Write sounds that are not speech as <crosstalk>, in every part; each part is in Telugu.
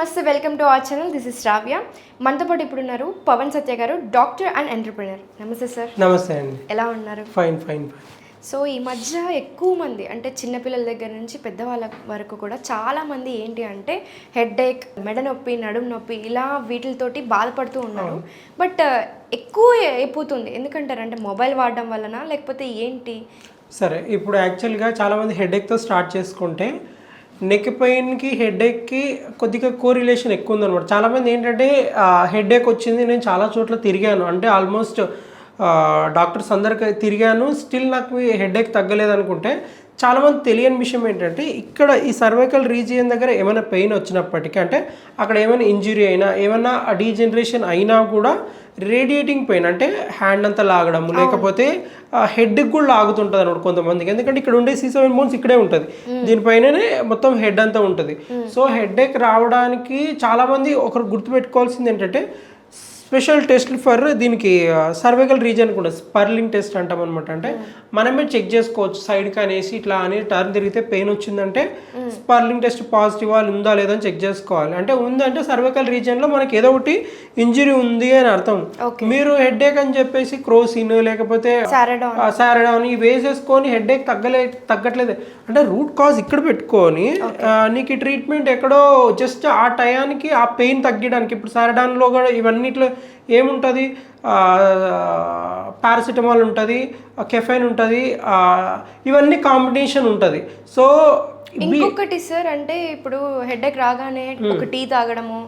నమస్తే welcome to our channel. This is Sravya. మనతో పాటు ఇప్పుడు ఉన్నారు పవన్ సత్య గారు డాక్టర్ అండ్ ఎంటర్ప్రినర్. నమస్తే సార్. నమస్తే అండి. ఎలా ఉన్నారు? ఫైన్ ఫైన్ సో ఈ మధ్య ఎక్కువ మంది అంటే చిన్నపిల్లల దగ్గర నుంచి పెద్దవాళ్ళ వరకు కూడా చాలా మంది ఏంటి అంటే హెడ్ ఏక్ మెడ నొప్పి నడుము నొప్పి ఇలా వీటితోటి బాధపడుతూ ఉన్నారు. బట్ ఎక్కువ అయిపోతుంది. ఎందుకంటారు? అంటే మొబైల్ వాడడం వలన లేకపోతే ఏంటి? సరే ఇప్పుడు యాక్చువల్గా చాలామంది హెడేక్తో స్టార్ట్ చేసుకుంటే నెక్ పెయిన్కి హెడేక్కి కొద్దిగా కోరిలేషన్ ఎక్కువ ఉందన్నమాట. చాలామంది ఏంటంటే హెడేక్ వచ్చింది నేను చాలా చోట్ల తిరిగాను. అంటే ఆల్మోస్ట్ డాక్టర్స్ అందరికి తిరిగాను. స్టిల్ నాకు హెడేక్ తగ్గలేదు అనుకుంటే చాలామంది తెలియని విషయం ఏంటంటే ఇక్కడ ఈ సర్వైకల్ రీజియన్ దగ్గర ఏమైనా పెయిన్ వచ్చినప్పటికీ అంటే అక్కడ ఏమైనా ఇంజురీ అయినా ఏమైనా డీజనరేషన్ అయినా కూడా రేడియేటింగ్ పెయిన్ అంటే హ్యాండ్ అంతా లాగడం లేకపోతే హెడ్కి కూడా లాగుతుంటుంది అనమాట కొంతమందికి. ఎందుకంటే ఇక్కడ ఉండే సి సెవెన్ బోన్స్ ఇక్కడే ఉంటుంది. దీనిపైననే మొత్తం హెడ్ అంతా ఉంటుంది. సో హెడ్ ఏక్ రావడానికి చాలామంది ఒకరు గుర్తుపెట్టుకోవాల్సింది ఏంటంటే స్పెషల్ టెస్ట్ ఫర్ దీనికి సర్వైకల్ రీజన్ కూడా స్పర్లింగ్ టెస్ట్ అంటాం అనమాట అంటే మనమే చెక్ చేసుకోవచ్చు. సైడ్ అనేసి ఇట్లా అని టర్న్ తిరిగితే పెయిన్ వచ్చిందంటే స్పర్లింగ్ టెస్ట్ పాజిటివ్ ఉందా లేదా అని చెక్ చేసుకోవాలి. అంటే ఉందంటే సర్వైకల్ రీజన్లో మనకి ఏదో ఒకటి ఇంజరీ ఉంది అని అర్థం. మీరు హెడ్ ఏక్ అని చెప్పేసి క్రోసిన్ లేకపోతే సారడాన్. సారడాన్ ఇవి వేసేసుకొని హెడ్ ఏక్ తగ్గలే తగ్గట్లేదు. అంటే రూట్ కాజ్ ఇక్కడ పెట్టుకొని నీకు ట్రీట్మెంట్ ఎక్కడో జస్ట్ ఆ టయానికి ఆ పెయిన్ తగ్గడానికి ఇప్పుడు సారడాన్లో కూడా ఇవన్నిట్లో ఏముంటుంది? పారాసిటమాల్ ఉంటుంది కెఫైన్ ఉంటుంది ఇవన్నీ కాంబినేషన్ ఉంటుంది. సో ఇంకొకటి సార్ అంటే ఇప్పుడు హెడేక్ రాగానే ఒక టీ తాగడము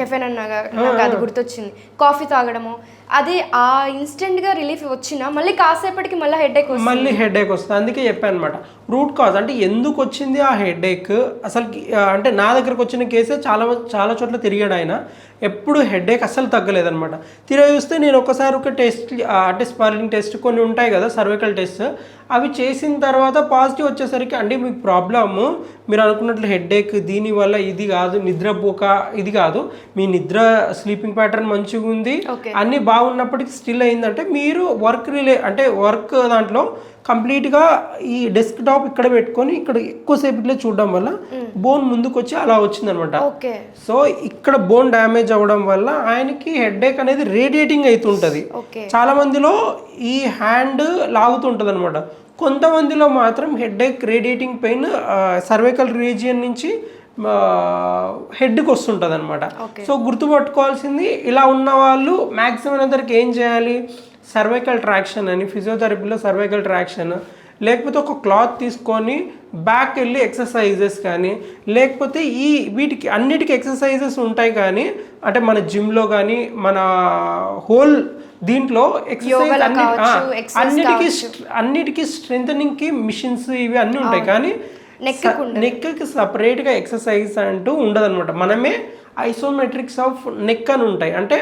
కెఫెన్ అన్నాగా నాకు అది గుర్తొచ్చింది. కాఫీ తాగడము అది ఆ ఇన్స్టెంట్గా రిలీఫ్ వచ్చినా మళ్ళీ కాసేపటికి మళ్ళీ హెడేక్ వస్తుంది. మళ్ళీ హెడేక్ వస్తుంది. అందుకే చెప్పాను అనమాట రూట్ కాజ్ అంటే ఎందుకు వచ్చింది ఆ హెడేక్? అసలు అంటే నా దగ్గరకు వచ్చిన కేసే చాలా చాలా చోట్ల తిరిగాడు ఆయన. ఎప్పుడు హెడేక్ అస్సలు తగ్గలేదన్నమాట తిరిగి చూస్తే నేను ఒకసారి ఒక టెస్ట్ అంటే స్పర్లింగ్ టెస్ట్ కొన్ని ఉంటాయి కదా సర్వైకల్ టెస్ట్. అవి చేసిన తర్వాత పాజిటివ్ వచ్చేసరికి అంటే మీ ప్రాబ్లము. మీరు అనుకున్నట్లు హెడేక్ దీనివల్ల ఇది కాదు నిద్రపోక ఇది కాదు. మీ నిద్ర స్లీపింగ్ ప్యాటర్న్ మంచిగా ఉంది. అన్నీ బాగున్నప్పటికీ స్టిల్ అయిందంటే మీరు వర్క్ రిలే అంటే వర్క్ దాంట్లో కంప్లీట్గా ఈ డెస్క్ టాప్ ఇక్కడ పెట్టుకొని ఇక్కడ ఎక్కువసేపు ఇట్లా చూడడం వల్ల బోన్ ముందుకు వచ్చి అలా వచ్చిందనమాట. ఓకే. సో ఇక్కడ బోన్ డ్యామేజ్ అవ్వడం వల్ల ఆయనకి హెడేక్ అనేది రేడియేటింగ్ అవుతుంటుంది చాలా మందిలో ఈ హ్యాండ్ లాగుతుంటుంది అనమాట కొంతమందిలో మాత్రం headache radiating pain cervical region నుంచి హెడ్కి వస్తుంటుంది అనమాట సో గుర్తుపట్టుకోవాల్సింది ఇలా ఉన్న వాళ్ళు మ్యాక్సిమం అందరికి ఏం చేయాలి? సర్వైకల్ ట్రాక్షన్ అని ఫిజియోథెరపీలో సర్వైకల్ ట్రాక్షన్ లేకపోతే ఒక క్లాత్ తీసుకొని బ్యాక్ వెళ్ళి ఎక్సర్సైజెస్ కానీ లేకపోతే ఈ వీటికి అన్నిటికీ ఎక్సర్సైజెస్ ఉంటాయి కానీ అంటే మన జిమ్లో కానీ మన హోల్ దీంట్లో ఎక్సర్సైజ్ అన్నిటికీ అన్నిటికీ స్ట్రెంగ్కి మిషన్స్ ఇవి అన్నీ ఉంటాయి కానీ నెక్కి సపరేట్గా ఎక్సర్సైజ్ అంటూ ఉండదన్నమాట. మనమే ఐసోమెట్రిక్స్ ఆఫ్ నెక్ అని ఉంటాయి. అంటే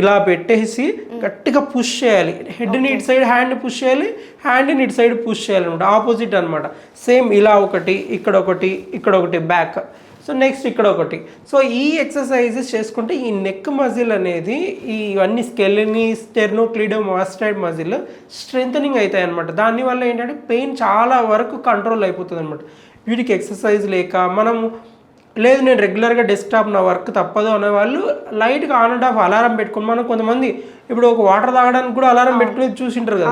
ఇలా పెట్టేసి గట్టిగా పుష్ చేయాలి. హెడ్ని ఇటు సైడ్ హ్యాండ్ పుష్ చేయాలి. హ్యాండ్ని ఇటు సైడ్ పుష్ చేయాలి అనమాట ఆపోజిట్ అనమాట సేమ్ ఇలా ఒకటి ఇక్కడ ఒకటి ఇక్కడ ఒకటి బ్యాక్ సో నెక్స్ట్ ఇక్కడ ఒకటి. సో ఈ ఎక్సర్సైజెస్ చేసుకుంటే ఈ నెక్ మజిల్ అనేది ఈ ఇవన్నీ స్కెల్ని స్టెర్నోక్లిడో మాస్టైడ్ మజిల్ స్ట్రెంథనింగ్ అవుతాయి అనమాట దానివల్ల ఏంటంటే పెయిన్ చాలా వరకు కంట్రోల్ అయిపోతుంది అనమాట వీటికి ఎక్సర్సైజ్ లేక మనం లేదు నేను రెగ్యులర్గా డెస్క్టాప్ నా వర్క్ తప్పదు అనేవాళ్ళు లైట్గా ఆన్ అండ్ ఆఫ్ అలారం పెట్టుకుని మనం కొంతమంది ఇప్పుడు ఒక వాటర్ తాగడానికి కూడా అలారం పెట్టుకుని చూసింటారు కదా.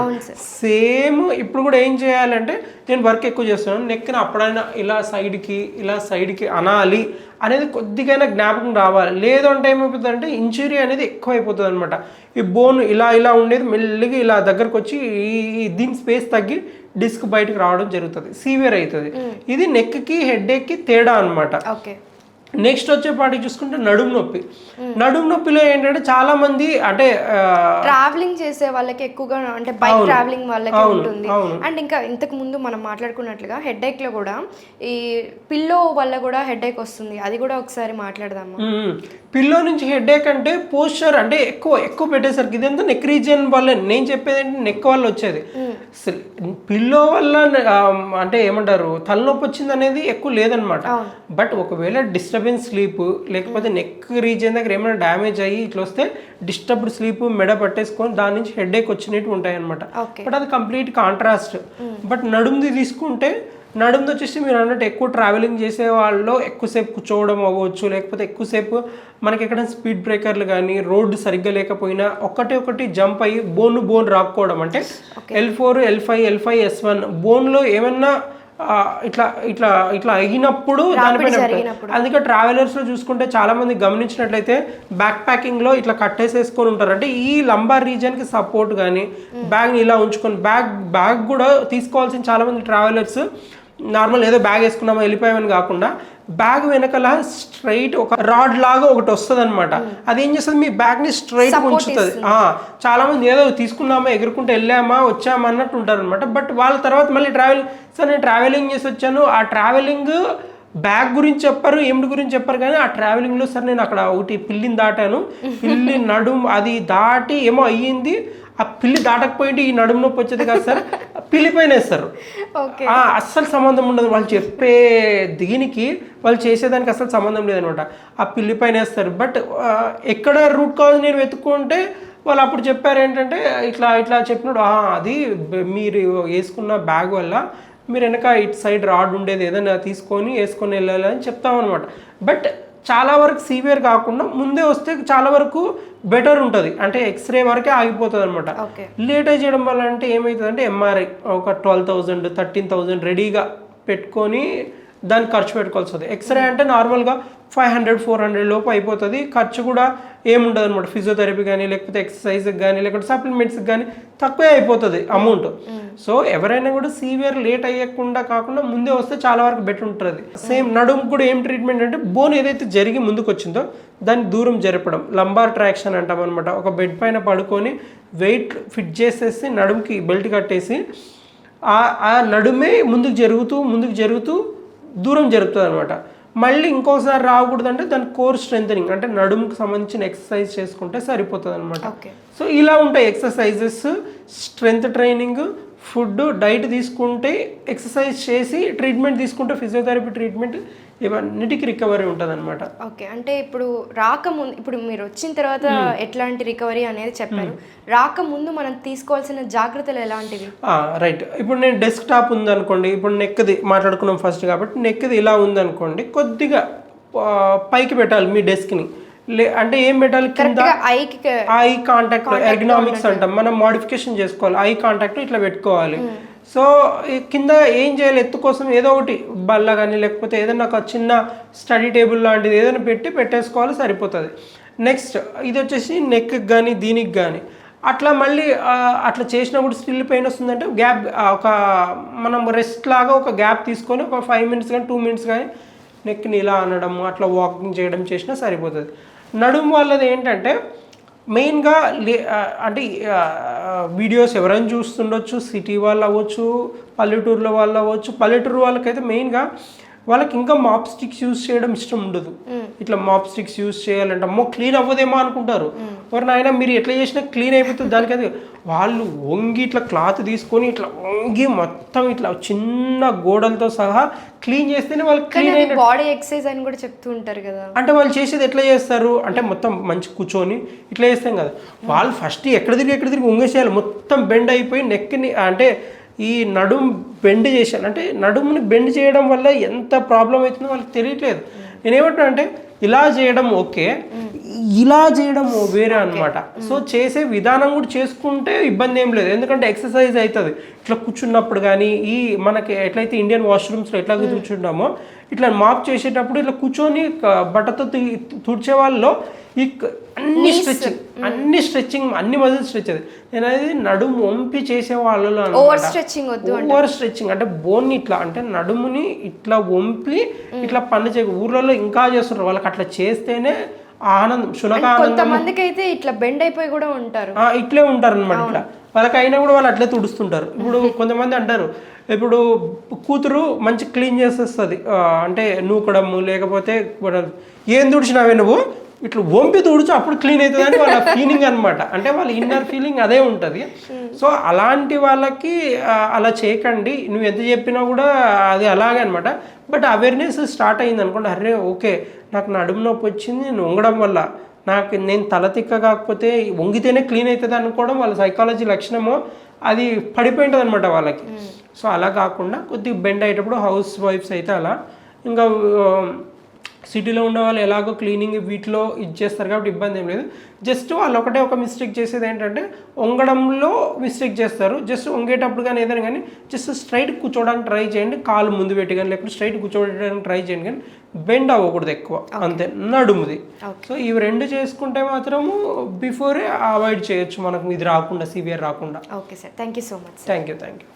సేమ్ ఇప్పుడు కూడా ఏం చేయాలంటే నేను వర్క్ ఎక్కువ చేస్తున్నాను. నెక్ని అప్పుడైనా ఇలా సైడ్కి ఇలా సైడ్కి అనాలి అనేది కొద్దిగైనా జ్ఞాపకం రావాలి. లేదు అంటే ఏమైపోతుంది అంటే ఇంజురీ అనేది ఎక్కువ అయిపోతుంది అనమాట ఈ బోన్ ఇలా ఇలా ఉండేది మెల్లిగా ఇలా దగ్గరకు వచ్చి ఈ దీని స్పేస్ తగ్గి డిస్క్ బయటకు రావడం జరుగుతుంది. సీవియర్ అవుతుంది. ఇది నెక్కి హెడ్ఏక్కి తేడా అన్నమాట. ఓకే. నెక్స్ట్ వచ్చేపాటికి చూసుకుంటే నడుము నొప్పి. నడుము నొప్పిలో ఏంటంటే చాలా మంది అంటే ట్రావెలింగ్ చేసే వాళ్ళకి ఎక్కువగా అంటే బైక్ ట్రావెలింగ్ వాళ్ళకి ఉంటుంది. అండ్ ఇంకా ఇంతకు ముందు మనం మాట్లాడుకున్నట్లుగా హెడేక్లో కూడా ఈ పిల్లో వల్ల కూడా హెడేక్ వస్తుంది. అది కూడా ఒకసారి మాట్లాడదాము. పిల్లో నుంచి హెడేక్ అంటే పోస్చర్ అంటే ఎక్కువ ఎక్కువ పెట్టేసరికి ఇదంతా నెక్ రీజియన్ వల్ల నేను చెప్పేది ఏంటి? నెక్ వల్ల వచ్చేది. పిల్లో వల్ల అంటే ఏమంటారు? తలనొప్పి వచ్చింది అనేది ఎక్కువ లేదనమాట. బట్ ఒకవేళ డిస్టర్బెన్స్ స్లీప్ లేకపోతే నెక్ రీజియన్ దగ్గర ఏమైనా డ్యామేజ్ అయ్యి ఇట్లా వస్తే డిస్టర్బ్డ్ స్లీప్ మెడ పట్టేసుకొని దాని నుంచి హెడేక్ వచ్చినట్టు ఉంటాయి అనమాట బట్ అది కంప్లీట్ కాంట్రాస్ట్ బట్ నడుముది తీసుకుంటే నడుముది వచ్చేసి మీరు అన్నట్టు ఎక్కువ ట్రావెలింగ్ చేసే వాళ్ళు ఎక్కువసేపు కూర్చోవడం అవ్వచ్చు. లేకపోతే ఎక్కువసేపు మనకి ఎక్కడ స్పీడ్ బ్రేకర్లు కానీ రోడ్డు సరిగ్గా లేకపోయినా ఒకటి ఒకటి జంప్ అయ్యి బోన్ బోన్ రాకపోవడం అంటే L four L five L five S one బోన్లో ఏమన్నా ఇట్లా ఇట్లా ఇట్లా అయినప్పుడు దానిపైన. అందుకే ట్రావెలర్స్లో చూసుకుంటే చాలా మంది గమనించినట్లయితే బ్యాక్ ప్యాకింగ్లో ఇట్లా కట్టేసేసుకొని ఉంటారు. అంటే ఈ లంబార్ రీజన్కి సపోర్ట్ కానీ బ్యాగ్ ఇలా ఉంచుకొని బ్యాగ్ బ్యాగ్ కూడా తీసుకోవాల్సిన చాలా మంది ట్రావెలర్స్ నార్మల్ ఏదో బ్యాగ్ వేసుకున్నామా వెళ్ళిపోయామని కాకుండా బ్యాగ్ వెనకాల స్ట్రైట్ ఒక రాడ్ లాగా ఒకటి వస్తుంది అనమాట అది ఏం చేస్తుంది? మీ బ్యాగ్ని స్ట్రైట్ ఉంచుతుంది. ఆ, చాలా మంది ఏదో తీసుకున్నామా ఎగురుకుంటూ వెళ్ళామా వచ్చామా అన్నట్టు ఉంటారు అనమాట బట్ వాళ్ళ తర్వాత మళ్ళీ ట్రావెల్ సార్ నేను ట్రావెలింగ్ చేసి వచ్చాను. ఆ ట్రావెలింగ్ బ్యాగ్ గురించి చెప్పారు ఏమిటి గురించి చెప్పారు కానీ ఆ ట్రావెలింగ్లో సార్ నేను అక్కడ ఒకటి పిల్లిని దాటాను. <laughs> పిల్లి నడుం అది దాటి ఏమో అయ్యింది. ఆ పిల్లి దాటకపోయింటే ఈ నడుము నొప్పి వచ్చేది కాదు సార్. పైన వేస్తారు అస్సలు సంబంధం ఉండదు. వాళ్ళు చెప్పే దీనికి వాళ్ళు చేసేదానికి అస్సలు సంబంధం లేదనమాట. ఆ పిల్లి పైన వేస్తారు బట్ ఎక్కడ రూట్ కాజ్ నేను వెతుక్కుంటే వాళ్ళు అప్పుడు చెప్పారు ఏంటంటే ఇట్లా ఇట్లా చెప్పినాడు. "ఆ, అది మీరు వేసుకున్న బ్యాగ్ వల్ల మీరు వెనక ఇటు సైడ్ రాడ్ ఉండేది ఏదైనా తీసుకొని వేసుకొని వెళ్ళాలి అని చెప్తామన్నమాట. బట్ చాలా వరకు సివియర్ కాకుండా ముందే వస్తే చాలా వరకు బెటర్ ఉంటుంది. అంటే ఎక్స్రే వరకే ఆగిపోతుంది అనమాట లేట్ చేయడం వల్ల అంటే ఏమవుతుంది అంటే ఎంఆర్ఐ ఒక ట్వెల్వ్ థౌజండ్ థర్టీన్ థౌజండ్ రెడీగా పెట్టుకొని దానికి ఖర్చు పెట్టుకోవాల్సి వస్తుంది. ఎక్స్రే అంటే నార్మల్గా ఫైవ్ హండ్రెడ్ ఫోర్ హండ్రెడ్ లోపు అయిపోతుంది. ఖర్చు కూడా ఏముండదు అనమాట ఫిజియోథెరపీ కానీ లేకపోతే ఎక్సర్సైజ్కి కానీ లేకపోతే సప్లిమెంట్స్కి కానీ తక్కువే అయిపోతుంది అమౌంట్ సో ఎవరైనా కూడా సీవియర్ లేట్ అయ్యకుండా కాకుండా ముందే వస్తే చాలా వరకు బెటర్ ఉంటుంది. సేమ్ నడుము కూడా ఏం ట్రీట్మెంట్ అంటే బోన్ ఏదైతే జరిగి ముందుకు వచ్చిందో దాన్ని దూరం జరపడం. లంబార్ ట్రాక్షన్ అంటాం అనమాట ఒక బెడ్ పైన పడుకొని వెయిట్ ఫిట్ చేసేసి నడుముకి బెల్ట్ కట్టేసి ఆ నడుమే ముందుకు జరుగుతూ ముందుకు జరుగుతూ దూరం జరుగుతుంది అనమాట మళ్ళీ ఇంకోసారి రాకూడదంటే దాని కోర్ స్ట్రెంథనింగ్ అంటే నడుముకి సంబంధించిన ఎక్సర్సైజ్ చేసుకుంటే సరిపోతుంది అనమాట ఓకే. సో ఇలా ఉంటాయి exercises strength training food diet తీసుకుంటే ఎక్సర్సైజ్ చేసి ట్రీట్మెంట్ తీసుకుంటే ఫిజియోథెరపీ ట్రీట్మెంట్ ఇవన్నిటికీ రికవరీ ఉంటుంది అనమాట ఓకే అంటే ఇప్పుడు రాకముందు ఇప్పుడు మీరు వచ్చిన తర్వాత ఎట్లాంటి రికవరీ అనేది చెప్పారు. రాకముందు మనం తీసుకోవాల్సిన జాగ్రత్తలు ఎలాంటివి? రైట్ ఇప్పుడు నేను డెస్క్ టాప్ ఉందనుకోండి ఇప్పుడు నెక్ది మాట్లాడుకున్నాం ఫస్ట్ కాబట్టి నెక్ది ఇలా ఉందనుకోండి కొద్దిగా పైకి పెట్టాలి మీ డెస్క్ని లే అంటే ఏం పెట్టాలి? కింద ఐ కాంటాక్ట్ ఎర్గనామిక్స్ అంటాం. మనం మోడిఫికేషన్ చేసుకోవాలి. ఐ కాంటాక్ట్ ఇట్లా పెట్టుకోవాలి. సో కింద ఏం చేయాలి? ఎత్తు కోసం ఏదో ఒకటి బల్ల కానీ లేకపోతే ఏదైనా ఒక చిన్న స్టడీ టేబుల్ లాంటిది ఏదైనా పెట్టి పెట్టేసుకోవాలి సరిపోతుంది. నెక్స్ట్ ఇది వచ్చేసి నెక్కి కానీ దీనికి కానీ అట్లా మళ్ళీ అట్లా చేసినప్పుడు స్టిల్ పెయిన్ వస్తుందంటే గ్యాప్ ఒక మనం రెస్ట్ లాగా ఒక గ్యాప్ తీసుకొని ఒక ఫైవ్ మినిట్స్ కానీ టూ మినిట్స్ కానీ నెక్ని ఇలా అనడం అట్లా వాకింగ్ చేయడం చేసినా సరిపోతుంది. నడుము వాళ్ళది ఏంటంటే మెయిన్గా లే అంటే వీడియోస్ ఎవరైనా చూస్తుండొచ్చు సిటీ వాళ్ళు అవ్వచ్చు పల్లెటూరులో వాళ్ళు అవ్వచ్చు పల్లెటూరు వాళ్ళకైతే మెయిన్గా వాళ్ళకి ఇంకా మాప్ స్టిక్స్ యూస్ చేయడం ఇష్టం ఉండదు. ఇట్లా మాప్ స్టిక్స్ యూస్ చేయాలంటే అమ్మో క్లీన్ అవ్వదేమో అనుకుంటారు. మరి నాయన మీరు ఎట్లా చేసినా క్లీన్ అయిపోతుంది. దానికైతే వాళ్ళు వంగి ఇట్లా క్లాత్ తీసుకొని ఇట్లా వంగి మొత్తం ఇట్లా చిన్న గోడలతో సహా క్లీన్ చేస్తేనే వాళ్ళు క్లీన్ బాడీ ఎక్సర్సైజ్ అని కూడా చెప్తూ ఉంటారు కదా. అంటే వాళ్ళు చేసేది ఎట్లా చేస్తారు? అంటే మొత్తం మంచి కూర్చొని ఇట్లా చేస్తాం కదా. వాళ్ళు ఫస్ట్ ఎక్కడ తిరిగి ఎక్కడ తిరిగి ఉంగేసేయాలి మొత్తం బెండ్ అయిపోయి నెక్ని అంటే ఈ నడుం బెండ్ చేశాను. అంటే నడుముని బెండ్ చేయడం వల్ల ఎంత ప్రాబ్లం అవుతుందో వాళ్ళకి తెలియట్లేదు. నేనేమంటున్నా అంటే ఇలా చేయడం ఓకే. ఇలా చేయడం వేరే అన్నమాట. సో చేసే విధానం కూడా చేసుకుంటే ఇబ్బంది ఏం లేదు. ఎందుకంటే ఎక్సర్సైజ్ అవుతుంది ఇట్లా కూర్చున్నప్పుడు కానీ ఈ మనకి ఎట్లయితే ఇండియన్ వాష్రూమ్స్లో ఎట్లా కూర్చుంటామో ఇట్లా మాప్ చేసేటప్పుడు ఇట్లా కూర్చొని బట్టతో తుడిచే వాళ్ళలో ఈ అన్ని స్ట్రెచ్చింగ్ అన్ని స్ట్రెచ్చింగ్ అన్ని మజిల్ స్ట్రెచ్ అది నేను అది నడుము వంపి చేసే వాళ్ళలో ఓవర్ వద్దు ఓవర్ స్ట్రెచ్చింగ్ అంటే బోన్ ఇట్లా అంటే నడుముని ఇట్లా వంపి ఇట్లా పని చేయ ఊర్లలో ఇంకా చేస్తుంటారు. వాళ్ళకి అట్లా చేస్తేనే ఆనందం శునక ఆనందం. కొంతమందికి అయితే ఇట్లా బెండ్ అయిపోయి కూడా ఉంటారు. ఆ, ఇట్లే ఉంటారు అనమాట ఇట్లా. వాళ్ళకి అయినా కూడా వాళ్ళు అట్లే తుడుస్తుంటారు. ఇప్పుడు కొంతమంది అంటారు ఇప్పుడు కూతురు మంచి క్లీన్ చేసేస్తుంది. అంటే నూకడము లేకపోతే ఏం తుడిచినావే నువ్వు? ఇట్లా వంపి తుడుచు అప్పుడు క్లీన్ అవుతుంది అని వాళ్ళ ఫీలింగ్ అనమాట అంటే వాళ్ళ ఇన్నర్ ఫీలింగ్ అదే ఉంటుంది. సో అలాంటి వాళ్ళకి అలా చేయకండి. నువ్వు ఎంత చెప్పినా కూడా అది అలాగే అనమాట బట్ అవేర్నెస్ స్టార్ట్ అయింది అనుకోండి. అరే ఓకే నాకు నడుము నొప్పి వచ్చింది నేను వంగడం వల్ల. నాకు నేను తల తిక్క కాకపోతే వంగితేనే క్లీన్ అవుతుంది అనుకోవడం వాళ్ళ సైకాలజీ లక్షణము అది పడిపోయింటుంది అనమాట వాళ్ళకి. సో అలా కాకుండా కొద్దిగా బెండ్ అయ్యేటప్పుడు హౌస్ వైఫ్స్ అయితే అలా. ఇంకా సిటీలో ఉన్న వాళ్ళు ఎలాగో క్లీనింగ్ వీటిలో ఇది చేస్తారు కాబట్టి ఇబ్బంది ఏం లేదు. జస్ట్ వాళ్ళు ఒకటే ఒక మిస్టేక్ చేసేది ఏంటంటే వంగడంలో మిస్టేక్ చేస్తారు. జస్ట్ వంగేటప్పుడు కానీ ఏదైనా కానీ జస్ట్ స్ట్రైట్ కూర్చోవడానికి ట్రై చేయండి. కాలు ముందు పెట్టి కానీ లేకపోతే స్ట్రైట్ కూర్చోవడానికి ట్రై చేయండి కానీ బెండ్ అవ్వకూడదు ఎక్కువ. అంతే. నడుముది. సో ఇవి రెండు చేసుకుంటే మాత్రము బిఫోరే అవాయిడ్ చేయొచ్చు మనకు. ఇది రాకుండా సివియర్ రాకుండా. Okay sir thank you so much thank you thank you